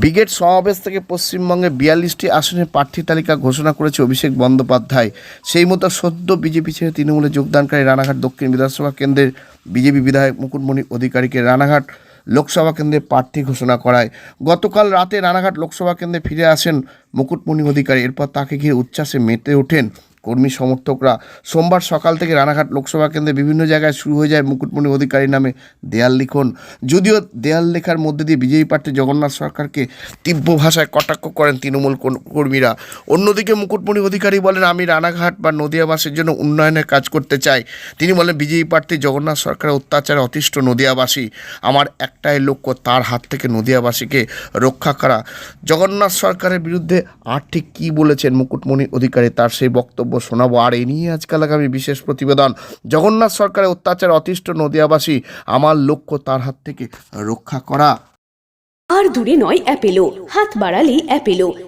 Brigade সমাবেশ থেকে পশ্চিমবঙ্গে বিয়াল্লিশটি আসনের প্রার্থী তালিকা ঘোষণা করেছে অভিষেক বন্দ্যোপাধ্যায়। সেই মতো সদ্য বিজেপি ছেড়ে তৃণমূলে যোগদানকারী রানাঘাট দক্ষিণ বিধানসভা কেন্দ্রের বিজেপি বিধায়ক মুকুটমণি অধিকারীকে রানাঘাট লোকসভা কেন্দ্রে প্রার্থী ঘোষণা করায়। গতকাল রাতে রানাঘাট লোকসভা কেন্দ্রে ফিরে আসেন মুকুটমণি অধিকারী। এরপর তাকে ঘিরে উচ্ছ্বাসে মেতে ওঠেন কর্মী সমর্থকরা সোমবার সকাল থেকে রানাঘাট লোকসভা কেন্দ্রে বিভিন্ন জায়গায় শুরু হয়ে যায় মুকুটমণি অধিকারী নামে দেয়াল লিখন। যদিও দেয়াল লেখার মধ্যে দিয়ে বিজেপি প্রার্থী জগন্নাথ সরকারকে তীব্র ভাষায় কটাক্ষ করেন তৃণমূল কর- কর্মীরা। অন্যদিকে মুকুটমণি অধিকারী বলেন, আমি রানাঘাট বা নদিয়াবাসীর জন্য উন্নয়নের কাজ করতে চাই। তিনি বলেন, বিজেপি প্রার্থী জগন্নাথ সরকারের অত্যাচারে অতিষ্ঠ নদিয়াবাসী। আমার একটাই লক্ষ্য, তার হাত থেকে নদিয়াবাসীকে রক্ষা করা। জগন্নাথ সরকারের বিরুদ্ধে আর ঠিক কী বলেছেন মুকুটমণি অধিকারী? তার সেই বক্তব্য শোনাবো। আর এ নিয়ে আজকাল আগামী বিশেষ প্রতিবেদন। জগন্নাথ সরকারের অত্যাচার অতিষ্ঠ নদিয়াবাসী, আমার লক্ষ্য তার হাত থেকে রক্ষা করা। আর দূরে নয়, অ্যাপেলো। হাত বাড়ালেই Apollo.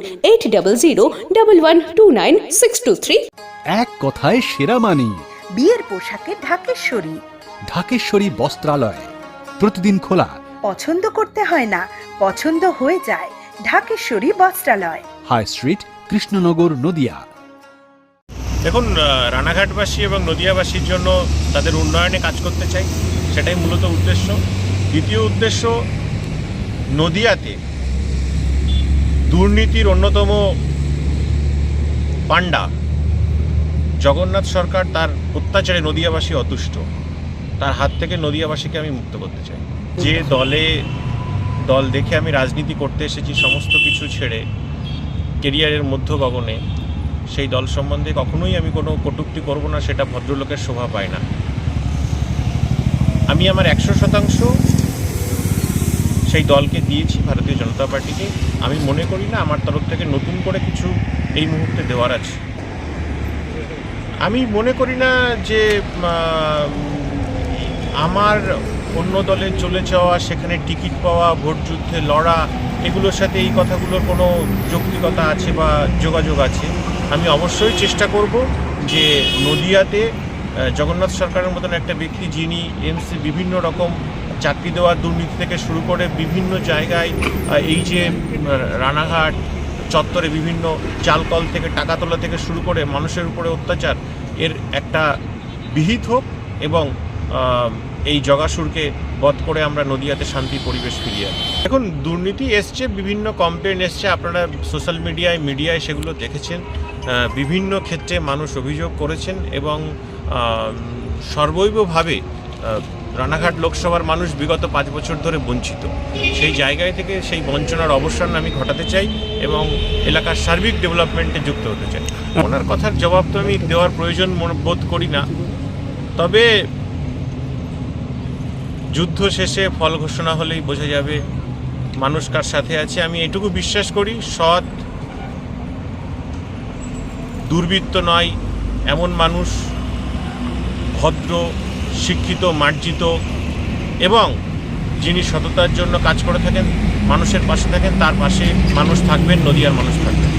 Eight double zero double one two nine six two three এক কথায় সেরা মানি। বিয়ের পোশাকে ঢাকেশ্বরী। ঢাকেশ্বরী বস্ত্রালয়। প্রতিদিন খোলা। পছন্দ করতে হয় না পছন্দ হয়ে যায় ঢাকেশ্বরী বস্ত্রালয়। High street Krishnanagar Nadia. দেখুন রানাঘাটবাসী এবং নদিয়াবাসীর জন্য তাদের উন্নয়নে কাজ করতে চাই সেটাই মূলত উদ্দেশ্য। দ্বিতীয় উদ্দেশ্য নদিয়াতে দুর্নীতির অন্যতম পাণ্ডা। জগন্নাথ সরকার তার অত্যাচারে নদিয়াবাসী অতুষ্ট। তার হাত থেকে নদিয়াবাসীকে আমি মুক্ত করতে চাই। যে দলে, দল দেখে আমি রাজনীতি করতে এসেছি, সমস্ত কিছু ছেড়ে কেরিয়ারের মধ্য গগনে সেই দল সম্বন্ধে কখনোই আমি কোনো কটূক্তি করব না, সেটা ভদ্রলোকের শোভা পায় না। আমি আমার একশো শতাংশ সেই দলকে দিয়েছি, ভারতীয় জনতা পার্টিকে। আমি মনে করি না আমার তরফ থেকে নতুন করে কিছু এই মুহূর্তে দেওয়ার আছে। আমি মনে করি না যে আমার অন্য দলে চলে যাওয়া, সেখানে টিকিট পাওয়া, ভোট যুদ্ধে লড়া, এগুলোর সাথে এই কথাগুলোর কোনো যৌক্তিকতা আছে বা যোগাযোগ আছে। আমি অবশ্যই চেষ্টা করব যে নদিয়াতে জগন্নাথ সরকারের মতন একটা ব্যক্তি যিনি এমসি বিভিন্ন রকম চাকরি দেওয়ার দুর্নীতি থেকে শুরু করে বিভিন্ন জায়গায় এই যে রানাঘাট, চত্বরে বিভিন্ন চালকল থেকে টাকা তোলা থেকে শুরু করে মানুষের উপরে অত্যাচার, এর একটা বিহিত হোক এবং এই জগাসুরকে বধ করে আমরা নদিয়াতে শান্তি পরিবেশ ফিরিয়ে এখন দুর্নীতি এসছে, বিভিন্ন কমপ্লেন এসছে, আপনারা সোশ্যাল মিডিয়ায় মিডিয়ায় সেগুলো দেখেছেন। বিভিন্ন ক্ষেত্রে মানুষ অভিযোগ করেছেন এবং সর্বৈবভাবে রানাঘাট লোকসভার মানুষ বিগত পাঁচ বছর ধরে বঞ্চিত। সেই জায়গায় থেকে সেই বঞ্চনার অবসান আমি ঘটাতে চাই এবং এলাকার সার্বিক ডেভেলপমেন্টে যুক্ত হতে চাই। ওনার কথার জবাব তো আমি দেওয়ার প্রয়োজন বোধ করি না। তবে যুদ্ধ শেষে ফল ঘোষণা হলেই বোঝা যাবে মানুষ কার সাথে আছে। আমি এটুকু বিশ্বাস করি, সৎ, দুর্বৃত্ত নয়, এমন মানুষ ভদ্র, শিক্ষিত, মার্জিত এবং যিনি সততার জন্য কাজ করে থাকেন, মানুষের পাশে থাকেন, তার পাশে মানুষ থাকবেন, নদীয়ার মানুষ থাকবেন।